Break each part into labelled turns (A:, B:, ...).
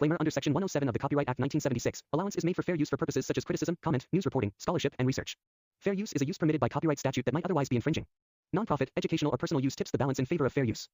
A: disclaimer under Section 107 of the Copyright Act 1976. Allowance is made for fair use for purposes such as criticism, comment, news reporting, scholarship, and research. Fair use is a use permitted by copyright statute that might otherwise be infringing. Nonprofit, educational, or personal use tips the balance in favor of fair use.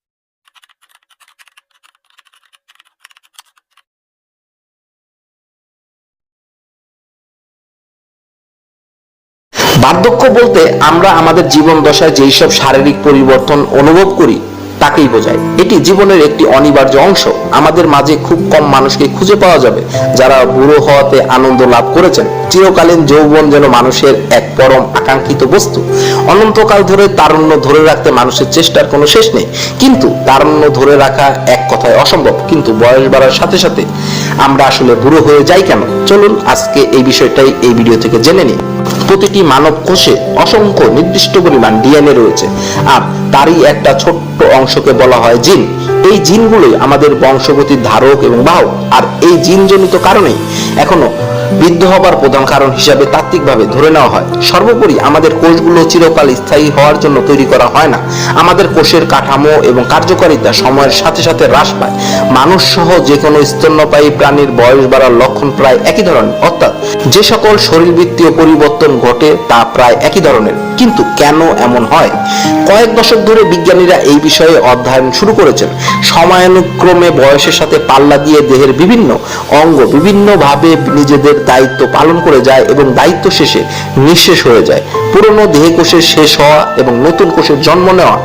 B: বার্ধক্য বলতে আমরা আমাদের জীবন দশায় যেই সব শারীরিক পরিবর্তন অনুভব করি তাকেই বোঝায়। এটি জীবনের একটি অনিবার্য অংশ। আমাদের মাঝে খুব কম মানুষকে খুঁজে পাওয়া যাবে, যারা বুড়ো হওয়াতে আনন্দ লাভ করেছেন। চিরকালীন যৌবন যেন মানুষের এক পরম আকাঙ্ক্ষিত বস্তু। অনন্তকাল ধরে তারুণ্য ধরে রাখতে মানুষের চেষ্টার কোনো শেষ নেই। কিন্তু তারুণ্য ধরে রাখা এক কথায় অসম্ভব। কিন্তু বয়স বাড়ার সাথে সাথে আমরা আসলে বুড়ো হয়ে যাই কেন? চলুন আজকে এই বিষয়টাই এই ভিডিও থেকে জেনে নিই। প্রতিটি মানব কোষে অসংখ্য নির্দিষ্ট পরিমাণ ডিএনএ রয়েছে। আর তারই একটা ছোট্ট অংশকে বলা হয় জিন। এই জিনগুলোই আমাদের বংশগতির ধারক এবং বাহক। আর এই জিনজনিত কারণেই এখনও বৃদ্ধ হবার প্রধান কারণ হিসাবে তাত্ত্বিকভাবে ধরে নেওয়া হয়। সর্বোপরি আমাদের কোষগুলো চিরকাল স্থায়ী হওয়ার জন্য তৈরি করা হয় না। আমাদের কোষের কাঠামো এবং কার্যকারিতা সময়ের সাথে সাথে হ্রাস পায়। মানুষ সহ যে কোনো স্তন্যপায়ী প্রাণীর বয়স বাড়ার লক্ষণ প্রায় একই ধরনের। অর্থাৎ যে সকল শরীরবৃত্তীয় পরিবর্তন ঘটে তা প্রায় একই ধরনের। কিন্তু কেন এমন হয়? কয়েক দশক ধরে বিজ্ঞানীরা এই বিষয়ে অধ্যয়ন শুরু করেছেন। সময়ানুক্রমে বয়সের সাথে পাল্লা দিয়ে দেহের বিভিন্ন অঙ্গ বিভিন্নভাবে নিজেদের দায়িত্ব পালন করে যায় এবং দায়িত্ব শেষে নিঃশেষ হয়ে যায়। পুরনো দেহ কোষের শেষ হওয়া এবং নতুন কোষের জন্ম নেওয়া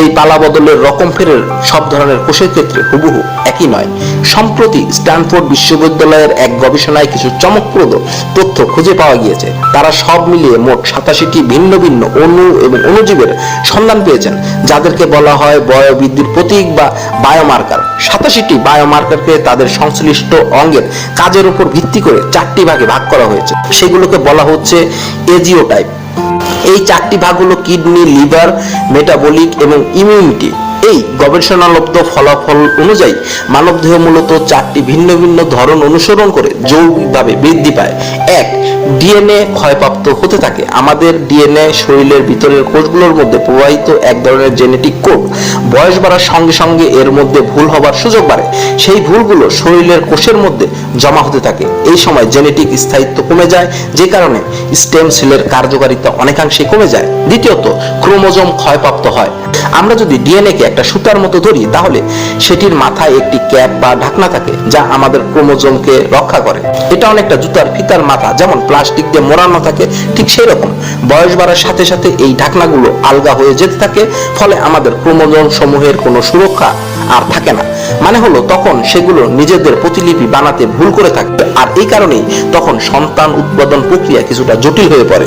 B: এই পালা বদলের রকম ফেরের সব ধরনের কোষের ক্ষেত্রে হুবহু একই নয়। সম্প্রতি স্ট্যানফোর্ড বিশ্ববিদ্যালয়ের এক গবেষণায় কিছু চমকপ্রদ তথ্য খুঁজে পাওয়া গিয়েছে। তারা সব মিলিয়ে মোট সাতাশিটি ভিন্ন ভিন্ন অণু এবং অণুজীবের সন্ধান পেয়েছেন, যাদেরকে বলা হয় বয়োবৃদ্ধির প্রতীক বা বায়োমার্কার। সাতাশিটি বায়োমার্কারকে তাদের সংশ্লিষ্ট অঙ্গের কাজের উপর ভিত্তি করে চারটি ভাগে ভাগ করা হয়েছে। সেগুলোকে বলা হচ্ছে এজিও টাইপ এই চারটি ভাগ হলো কিডনি, লিভার মেটাবলিক এবং ইমিউনিটি এই গবেষণালব্ধ ফলাফল অনুযায়ী মানবদেহ মূলত চারটি ভিন্ন ভিন্ন ধরন অনুসরণ করে যৌগিকভাবে বৃদ্ধি পায়। এক, ডিএনএ ক্ষয়প্রাপ্ত হতে থাকে। আমাদের ডিএনএ শরীরের ভিতরের কোষগুলোর মধ্যে প্রবাহিত এক ধরনের জেনেটিক কোড বয়স বাড়ার সঙ্গে সঙ্গে এর মধ্যে ভুল হবার সুযোগ বাড়ে। সেই ভুলগুলো শরীরের কোষের মধ্যে জমা হতে থাকে। এই সময় জেনেটিক স্থায়িত্ব কমে যায়, যে কারণে স্টেম সেলের কার্যকারিতা অনেকাংশে কমে যায়। দ্বিতীয়ত, ক্রোমোজোম ক্ষয়প্রাপ্ত হয়। আমরা যদি ডিএনএ কে একটা সুতার মতো ধরি, তাহলে সেটির মাথায় একটি ক্যাপ বা ঢাকনা থাকে যা আমাদের ক্রোমোজোমকে রক্ষা করে। এটা অনেকটা জুতার ফিতার মাথা, যেমন প্লাস্টিক দিয়ে মোড়ানো থাকে, ঠিক সেই রকম বয়স বাড়ার সাথে সাথে এই ঢাকনাগুলো আলগা হয়ে যেতে থাকে, ফলে আমাদের ক্রোমোজোম সমূহের কোনো সুরক্ষা আর থাকে না। মানে হলো, তখন সেগুলো নিজেদের প্রতিলিপি বানাতে ভুল করে থাকবে আর এই কারণেই তখন সন্তান উৎপাদন প্রক্রিয়া কিছুটা জটিল হয়ে পড়ে।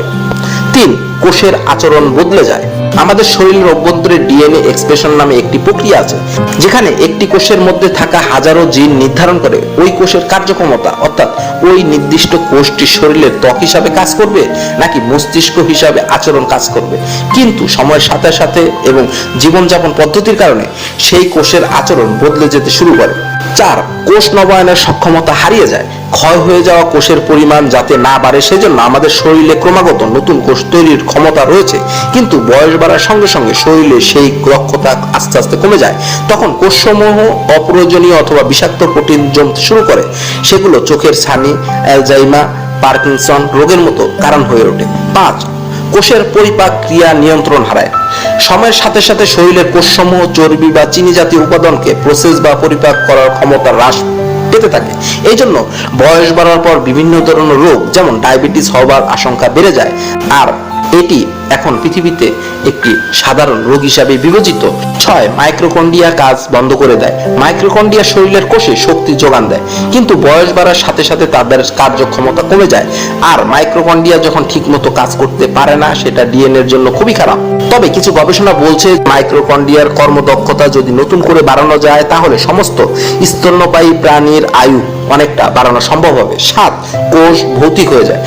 B: তিন, কোষের আচরণ বদলে যায়। আমাদের শরীরের অভ্যন্তরে ডিএনএ এক্সপ্রেশন নামে একটি প্রক্রিয়া আছে, যেখানে একটি কোষের মধ্যে থাকা হাজারো জিন নির্ধারণ করে ওই কোষের কার্যক্ষমতা, অর্থাৎ ওই নির্দিষ্ট কোষটি শরীরের ত্বক হিসাবে কাজ করবে নাকি মস্তিষ্ক হিসাবে আচরণ কাজ করবে। কিন্তু সময়ের সাথে সাথে এবং জীবনযাপন পদ্ধতির কারণে সেই কোষের আচরণ বদলে যেতে শুরু করে। চার, কোষ নবায়নের সক্ষমতা হারিয়ে যায়। ক্ষয় হয়ে যাওয়া কোষের পরিমাণ যাতে না বাড়ে, সেজন্য আমাদের শরীরে ক্রমাগত নতুন কোষ তৈরির ক্ষমতা রয়েছে। কিন্তু বয়স বাড়ার সঙ্গে সঙ্গে শরীরে সেই দক্ষতা আস্তে আস্তে কমে যায়। তখন কোষসমূহ অপ্রয়োজনীয় অথবা বিষাক্ত প্রোটিন জমতে শুরু করে। সেগুলো চোখের ছানি, অ্যালজাইমা, পার্কিনসন রোগের মতো কারণ হয়ে ওঠে। পাঁচ, কোষের পরিপাক ক্রিয়া নিয়ন্ত্রণ হারায়। সময়ের সাথে সাথে শরীরের কোষসমূহ, চর্বি বা চিনি জাতীয় উপাদানকে প্রসেস বা পরিপাক করার ক্ষমতা হ্রাস পেতে থাকে। এই জন্য বয়স বাড়ার পর বিভিন্ন ধরনের রোগ, যেমন ডায়াবেটিস হওয়ার আশঙ্কা বেড়ে যায়, আর এটি এখন পৃথিবীতে একটি সাধারণ রোগ হিসাবে বিবেচিত। ছয়, মাইক্রোকন্ডিয়া কাজ বন্ধ করে দেয়। মাইক্রোকন্ডিয়া শরীরের কোষে শক্তি যোগান দেয়, কিন্তু বয়স বাড়ার সাথে সাথে তাদের কার্যক্ষমতা কমে যায়। আর মাইক্রোকন্ডিয়া যখন ঠিকমতো কাজ করতে পারে না, সেটা ডিএনএ এর জন্য খুবই খারাপ। তবে কিছু গবেষণা বলছে, মাইক্রোকন্ডিয়ার কর্মদক্ষতা যদি নতুন করে বাড়ানো যায়, তাহলে সমস্ত স্তন্যপায়ী প্রাণীর আয়ু অনেকটা বাড়ানো সম্ভব হবে। সাত, কোষ ভৌতিক হয়ে যায়।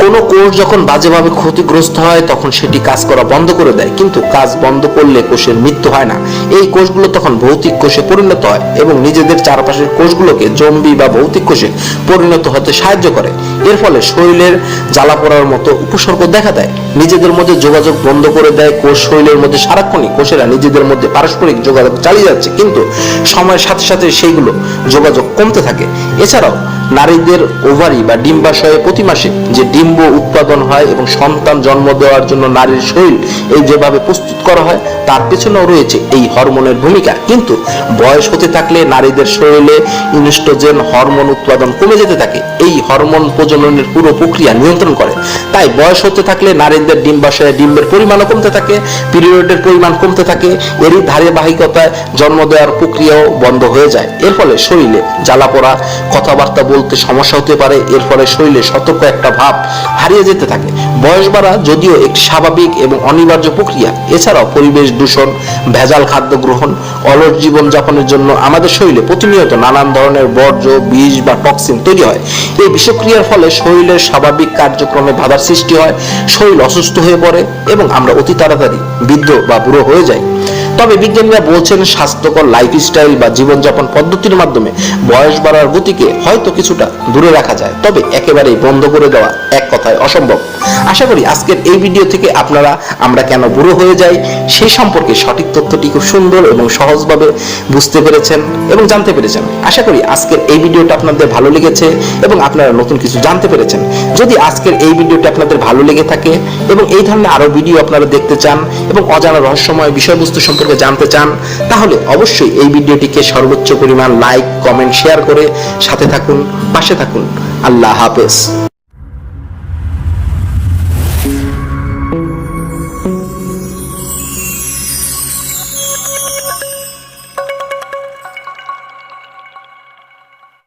B: কোনো কোষ যখন বাজেভাবে ক্ষতিগ্রস্ত হয়, তখন সেটি কাজ করা বন্ধ করে দেয়। কিন্তু কাজ বন্ধ করলে কোষের মৃত্যু হয় না। এই কোষগুলো তখন ভৌতিক কোষে পরিণত হয় এবং নিজেদের চারপাশের কোষগুলোকে জম্বি বা ভৌতিক কোষে পরিণত হতে সাহায্য করে। এর ফলে শরীরের জ্বালা পড়ার মতো উপসর্গ দেখা দেয়। নিজেদের মধ্যে যোগাযোগ বন্ধ করে দেয়। কোষ শরীরের মধ্যে সারাক্ষণই কোষেরা নিজেদের মধ্যে পারস্পরিক যোগাযোগ চালিয়ে যাচ্ছে। কিন্তু সময়ের সাথে সাথে সেইগুলো যোগাযোগ কমতে থাকে। এছাড়াও নারীদের ওভারি বা ডিম্বাশয়ে প্রতি মাসে যে ডিম্ব উৎপাদন হয় এবং সন্তান জন্ম দেওয়ার জন্য নারীর শরীর এই যেভাবে প্রস্তুত করা হয়, তার পেছনেও রয়েছে এই হরমোনের ভূমিকা। কিন্তু বয়স হতে থাকলে নারীদের শরীরে ইনস্ট্রোজেন হরমোন উৎপাদন কমে যেতে থাকে। এই হরমোন প্রজননের পুরো প্রক্রিয়া নিয়ন্ত্রণ করে। তাই বয়স হতে থাকলে নারীদের ডিম্বাশয়ে ডিম্বের পরিমাণও কমতে থাকে, পিরিয়ডের পরিমাণ কমতে থাকে, এরই ধারাবাহিকতায় জন্ম দেওয়ার প্রক্রিয়াও বন্ধ হয়ে যায়। এর ফলে শরীরে জ্বালা পড়া, কথাবার্তা বলতে সমস্যা হতে পারে, এর ফলে শরীরে সতর্ক একটা ভাব হারিয়ে যেতে থাকে। বয়স বাড়া যদিও একটি স্বাভাবিক এবং অনিবার্য প্রক্রিয়া। এছাড়াও পরিবেশ দূষণ, ভেজাল খাদ্য গ্রহণ, অলস জীবন যাপনের জন্য আমাদের শরীরে প্রতিনিয়ত নানান ধরনের বর্জ্য, বিষ বা টক্সিন তৈরি হয়। এই বিষক্রিয়ার ফলে শরীরের স্বাভাবিক কার্যক্রমে বাধার সৃষ্টি হয়, শরীর অসুস্থ হয়ে পড়ে এবং আমরা অতি তাড়াতাড়ি বৃদ্ধ বা বুড়ো হয়ে যাই। তবে বিজ্ঞানীরা বলছেন, স্বাস্থ্যকর লাইফস্টাইল বা জীবনযাপন পদ্ধতির মাধ্যমে বয়স বাড়ার গতিকে হয়তো কিছুটা দূরে রাখা যায়, তবে একেবারেই বন্ধ করে দেওয়া এক কথায় অসম্ভব। আশা করি আজকের এই ভিডিও থেকে আপনারা আমরা কেন বুড়ো হয়ে যাই সেই সম্পর্কে সঠিক তথ্যটি খুব সুন্দর এবং সহজভাবে বুঝতে পেরেছেন এবং জানতে পেরেছেন। আশা করি আজকের এই ভিডিওটা আপনাদের ভালো লেগেছে এবং আপনারা নতুন কিছু জানতে পেরেছেন। যদি আজকের এই ভিডিওটা আপনাদের ভালো লেগে থাকে এবং এই ধরনের আরও ভিডিও আপনারা দেখতে চান এবং অজানা রহস্যময় বিষয়বস্তু সম্পর্কে জানতে চান, তাহলে অবশ্যই এই ভিডিওটিকে সর্বোচ্চ পরিমাণ লাইক, কমেন্ট, শেয়ার করে সাথে থাকুন পাশে থাকুন। আল্লাহ হাফেজ।